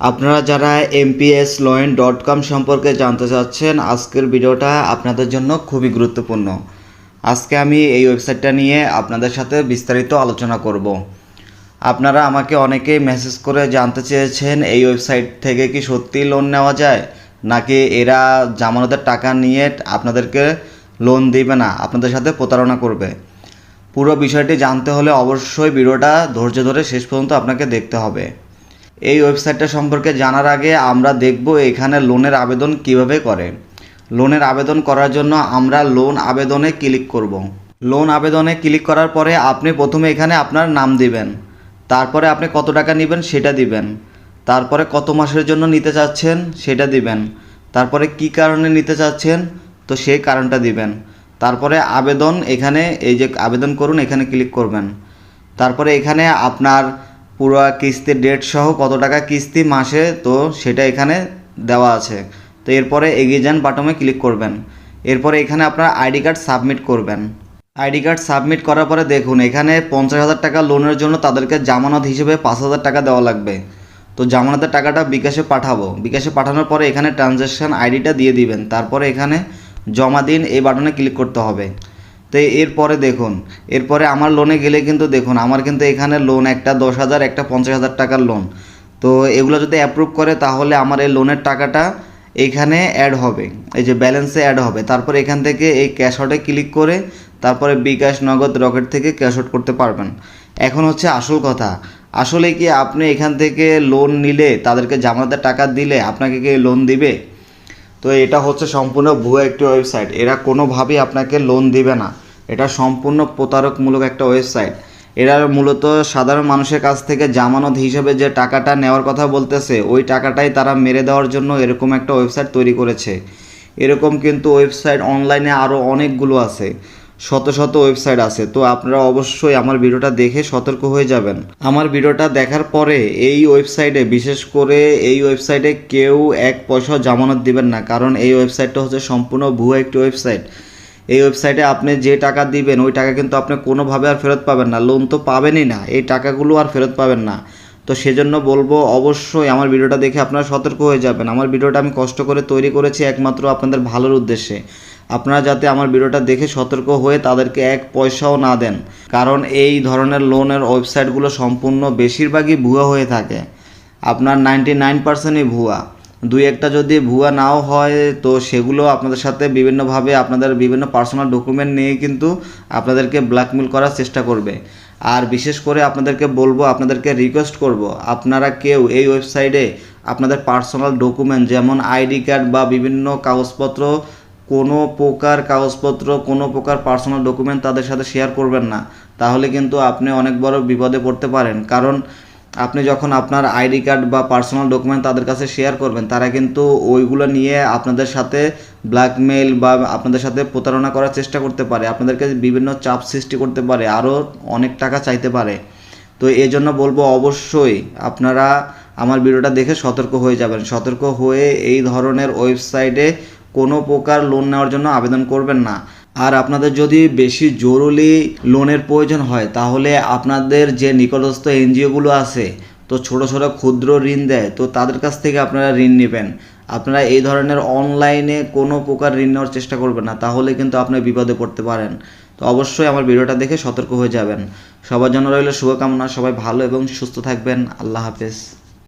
আপনারা যারা amps লয়েন dot com সম্পর্কে জানতে চাচ্ছেন, আজকের ভিডিওটা আপনাদের জন্য খুবই গুরুত্বপূর্ণ। আজকে আমি এই ওয়েবসাইটটা নিয়ে আপনাদের সাথে বিস্তারিত আলোচনা করব। আপনারা আমাকে অনেকেই মেসেজ করে জানতে চেয়েছেন, এই ওয়েবসাইট থেকে কি সত্যি লোন নেওয়া যায়? নাকি এরা জামানতের টাকা নিয়ে আপনাদেরকে লোন দিবে না, আপনাদের সাথে প্রতারণা করবে? পুরো বিষয়টি জানতে হলে অবশ্যই ভিডিওটা ধৈর্য ধরে শেষ পর্যন্ত আপনাকে দেখতে হবে। এই ওয়েবসাইটটা সম্পর্কে জানার আগে আমরা দেখব এখানে লোনের আবেদন কীভাবে করে। লোনের আবেদন করার জন্য আমরা লোন আবেদনে ক্লিক করব। লোন আবেদনে ক্লিক করার পরে আপনি প্রথমে এখানে আপনার নাম দিবেন। তারপরে আপনি কত টাকা নেবেন সেটা দিবেন। তারপরে কত মাসের জন্য নিতে চাচ্ছেন সেটা দিবেন। তারপরে কি কারণে নিতে চাচ্ছেন, তো সেই কারণটা দিবেন। তারপরে আবেদন এখানে, এই যে আবেদন করুন, এখানে ক্লিক করবেন। তারপরে এখানে আপনার পুরো কিস্তির ডেট সহ কত টাকা কিস্তি মাসে, তো সেটা এখানে দেওয়া আছে। তো এরপরে এগিয়ে যান বাটমে ক্লিক করবেন। এরপরে এখানে আপনার আইডি কার্ড সাবমিট করবেন। আইডি কার্ড সাবমিট করার পরে দেখুন, এখানে পঞ্চাশ হাজার টাকা লোনের জন্য তাদেরকে জামানত হিসেবে পাঁচ হাজার টাকা দেওয়া লাগবে। তো জামানতের টাকাটা বিকাশে পাঠাবো। বিকাশে পাঠানোর পরে এখানে ট্রানজ্যাকশান আইডিটা দিয়ে দিবেন। তারপরে এখানে জমা দিন, এই বাটনে ক্লিক করতে হবে। তো এরপরে দেখুন, এরপরে আমার লোনে গেলে কিন্তু দেখুন, আমার কিন্তু এখানে লোন একটা দশ হাজার, একটা পঞ্চাশ হাজার টাকার লোন তো এগুলো যদি অ্যাপ্রুভ করে তাহলে আমার এই লোনের টাকাটা এইখানে অ্যাড হবে, এই যে ব্যালেন্সে অ্যাড হবে। তারপরে এখান থেকে এই ক্যাশ আউটে ক্লিক করে তারপরে বিকাশ নগদ রকেট থেকে ক্যাশ আউট করতে পারবেন। এখন হচ্ছে আসল কথা, আসলে কি আপনি এখান থেকে লোন নিলে, তাদেরকে জামানতের টাকা দিলে আপনাকে কি লোন দিবে? তো এটা হচ্ছে সম্পূর্ণ ভুয়া একটি ওয়েবসাইট। এরা কোনোভাবেই আপনাকে লোন দিবে না। এটা সম্পূর্ণ প্রতারকমূলক একটা ওয়েবসাইট। এরা মূলত সাধারণ মানুষের কাছ থেকে জামানত হিসেবে যে টাকাটা নেওয়ার কথা বলতেছে, ওই টাকাটাই তারা মেরে দেওয়ার জন্য এরকম একটা ওয়েবসাইট তৈরি করেছে। এরকম কিন্তু ওয়েবসাইট অনলাইনে আরও অনেকগুলো আছে। শত শত ওয়েবসাইট আছে, তো আপনারা অবশ্যই আমার ভিডিওটা দেখে সতর্ক হয়ে যাবেন। আমার ভিডিওটা দেখার পরে এই ওয়েবসাইটে, বিশেষ করে এই ওয়েবসাইটে কেউ এক পয়সাও জামানত দিবেন না, কারণ এই ওয়েবসাইটটা হচ্ছে সম্পূর্ণ ভুয়া একটি ওয়েবসাইট। এই ওয়েবসাইটে আপনি যে টাকা দিবেন, ওই টাকা কিন্তু আপনি কোনোভাবে আর ফেরত পাবেন না, লোন তো পাবেনই না, এই টাকাগুলো আর ফেরত পাবেন না। তো সেজন্য বলব, অবশ্যই আমার ভিডিওটা দেখে আপনারা সতর্ক হয়ে যাবেন। আমার ভিডিওটা আমি কষ্ট করে তৈরি করেছি একমাত্র আপনাদের ভালোর উদ্দেশ্যে। আপনারা যাতে আমার ভিডিওটা দেখে সতর্ক হয়ে তাদেরকে এক পয়সাও না দেন। কারণ এই ধরনের লোনের ওয়েবসাইটগুলো সম্পূর্ণ বেশিরভাগই ভুয়া হয়ে থাকে। আপনার নাইনটি নাইন পার্সেন্টই ভুয়া। দুই একটা যদি ভুয়া নাও হয়, তো সেগুলো আপনাদের সাথে বিভিন্নভাবে আপনাদের বিভিন্ন পার্সোনাল ডকুমেন্ট নিয়ে কিন্তু আপনাদেরকে ব্ল্যাকমেল করার চেষ্টা করবে। আর বিশেষ করে আপনাদেরকে বলব, আপনাদেরকে রিকোয়েস্ট করব, আপনারা কেউ এই ওয়েবসাইটে আপনাদের পার্সোনাল ডকুমেন্ট যেমন আইডি কার্ড বা বিভিন্ন কাগজপত্র কোনো প্রকার কাগজপত্র, কোনো প্রকার পার্সোনাল ডকুমেন্ট তাদের সাথে শেয়ার করবেন না। তাহলে কিন্তু আপনি অনেক বড় বিপদে পড়তে পারেন। কারণ আপনি যখন আপনার আইডি কার্ড বা পার্সোনাল ডকুমেন্ট তাদের কাছে শেয়ার করবেন, তারা কিন্তু ওইগুলো নিয়ে আপনাদের সাথে ব্ল্যাকমেইল বা আপনাদের সাথে প্রতারণা করার চেষ্টা করতে পারে। আপনাদেরকে বিভিন্ন চাপ সৃষ্টি করতে পারে, আরও অনেক টাকা চাইতে পারে। তো এই জন্য বলব অবশ্যই আপনারা আমার ভিডিওটা দেখে সতর্ক হয়ে যাবেন। সতর্ক হয়ে এই ধরনের ওয়েবসাইটে কোনো প্রকার লোন নেওয়ার জন্য আবেদন করবেন না। আর আপনাদের যদি বেশি জরুরি লোনের প্রয়োজন হয়, তাহলে আপনাদের যে নিকটস্থ এনজিওগুলো আছে, তো ছোট ছোট ক্ষুদ্র ঋণ দেয়, তো তাদের কাছ থেকে আপনারা ঋণ নেবেন। আপনারা এই ধরনের অনলাইনে কোনো প্রকার ঋণ নেওয়ার চেষ্টা করবেন না, তাহলে কিন্তু আপনি বিপদে পড়তে পারেন। তো অবশ্যই আমার ভিডিওটা দেখে সতর্ক হয়ে যাবেন। সবার জন্য রইল শুভকামনা, সবাই ভালো এবং সুস্থ থাকবেন। আল্লাহ হাফেজ।